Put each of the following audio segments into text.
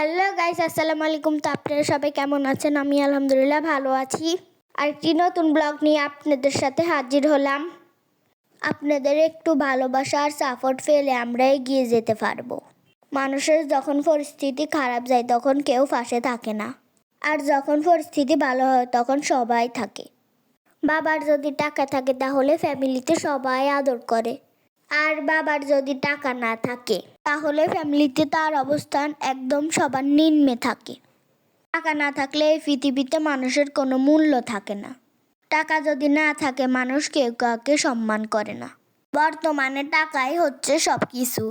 Hello guys আসসালামু আলাইকুম তো আপনারা সবাই কেমন আছেন? আমি আলহামদুলিল্লাহ ভালো আছি। আরেকটি নতুন ব্লগ নিয়ে আপনাদের সাথে হাজির হলাম। আপনাদের একটু ভালোবাসা আর সাপোর্ট পেলে আমরা এগিয়ে যেতে পারব। মানুষের যখন পরিস্থিতি খারাপ যায়, তখন কেউ পাশে থাকে না। আর যখন পরিস্থিতি ভালো হয়, তখন সবাই থাকে। বাবার যদি টাকা থাকে, তাহলে ফ্যামিলিতে সবাই আদর করে। আর বাবার যদি টাকা না থাকে, তাহলে ফ্যামিলিতে তার অবস্থান একদম সবার নিম্নে থাকে। টাকা না থাকলে এই পৃথিবীতে মানুষের কোনো মূল্য থাকে না। টাকা যদি না থাকে, মানুষ কেউ কাউকে সম্মান করে না। বর্তমানে টাকাই হচ্ছে সব কিছু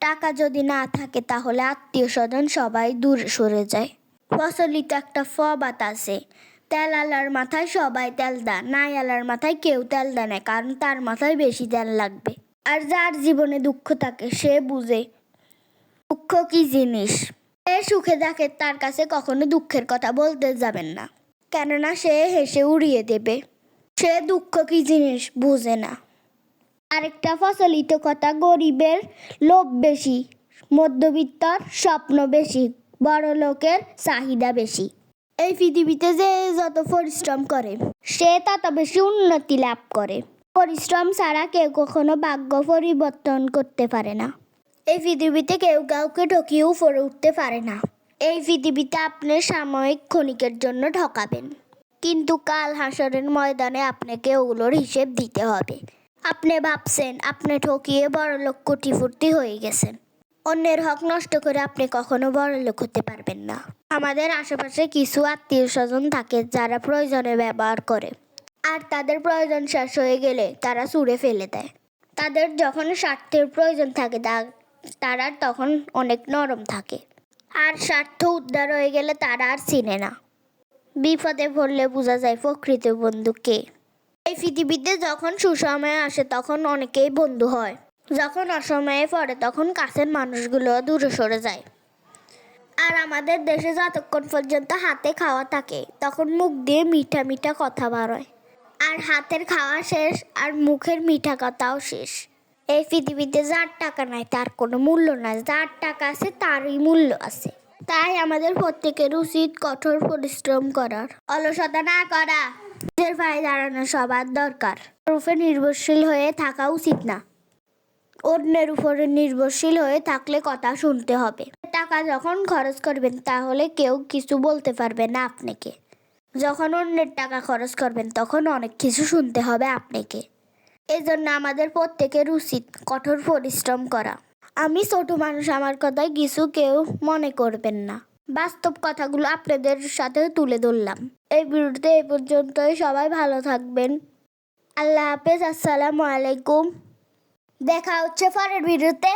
টাকা যদি না থাকে, তাহলে আত্মীয় স্বজন সবাই দূরে সরে যায়। প্রচলিত একটা ফবাত আছে, তেল আলার মাথায় সবাই তেল দেয়, নাই আলার মাথায় কেউ তেল দেয় না, কারণ তার মাথায় বেশি তেল লাগবে। আর যার জীবনে দুঃখ থাকে, সে বুঝে। দুঃখ কি জিনিস? সে সুখে থাকে, তার কাছে কখনো দুঃখের কথা বলতে যাবেন না। কেননা সে হেসে উড়িয়ে দেবে। সে দুঃখ কি জিনিস বুঝে না। আরেকটা প্রচলিত কথা, গরিবের লোভ বেশি, মধ্যবিত্তর স্বপ্ন বেশি, বড় লোকের চাহিদা বেশি। এই পৃথিবীতে যে যত পরিশ্রম করে, সে তত বেশি উন্নতি লাভ করে। পরিশ্রম ছাড়া কেউ কখনো ভাগ্য পরিবর্তন করতে পারে না। এই পৃথিবীতে কেউ কাউকে ঠকিয়ে উপরে উঠতে পারে না। এই পৃথিবীতে আপনি সাময়িক ক্ষণিকের জন্য ঠকাবেন। কিন্তু কাল হাসরের ময়দানে আপনাকে ওগুলোর হিসেব দিতে হবে। আপনি ভাবছেন, আপনি ঠকিয়ে বড়লোক কোটিপূর্তি হয়ে গেছেন। অন্যের হক নষ্ট করে আপনি কখনো বড়লোক হতে পারবেন না। আমাদের আশেপাশে কিছু আত্মীয় স্বজন থাকে যারা প্রয়োজনে ব্যবহার করে। আর তাদের প্রয়োজন শেষ হয়ে গেলে তারা ছুঁড়ে ফেলে দেয়। তাদের যখন স্বার্থের প্রয়োজন থাকে তারা তখন অনেক নরম থাকে। আর স্বার্থ উদ্ধার হয়ে গেলে তারা আর চিনে না। বিপদে পড়লে বোঝা যায় প্রকৃত বন্ধু কে। এই পৃথিবীতে যখন সুসময় আসে, তখন অনেকেই বন্ধু হয়। যখন অসময়ে পড়ে, তখন কাছের মানুষগুলো দূরে সরে যায়। আর আমাদের দেশে যতক্ষণ পর্যন্ত হাতে খাওয়া থাকে, তখন মুখ দিয়ে মিঠা মিঠা কথা বাড়য়। আর হাতের খাওয়া শেষ, আর মুখের মিঠা কথাও শেষ। এই পৃথিবীতে যার টাকা নাই, তার কোনো মূল্য নাই। যার টাকা আছে, তারই মূল্য আছে। তাই আমাদের প্রত্যেকের উচিত কঠোর পরিশ্রম করার। অলসতা না করা, নিজের পায়ে দাঁড়ানো সবার দরকার। রূপে নির্ভরশীল হয়ে থাকা উচিত না। অন্যের উপরে নির্ভরশীল হয়ে থাকলে কথা শুনতে হবে। টাকা যখন খরচ করবেন, তাহলে কেউ কিছু বলতে পারবে না আপনাকে। যখন অন্যের টাকা খরচ করবেন, তখন অনেক কিছু শুনতে হবে আপনাকে। এই জন্য আমাদের প্রত্যেকের উচিত কঠোর পরিশ্রম করা। আমি ছোট মানুষ, আমার কথায় কিছু কেউ মনে করবেন না। বাস্তব কথাগুলো আপনাদের সাথে তুলে ধরলাম। এই ভিডিওতে এই পর্যন্তই সবাই ভালো থাকবেন। আল্লাহ হাফেজ, আসসালামু আলাইকুম। দেখা হচ্ছে পরের ভিডিওতে।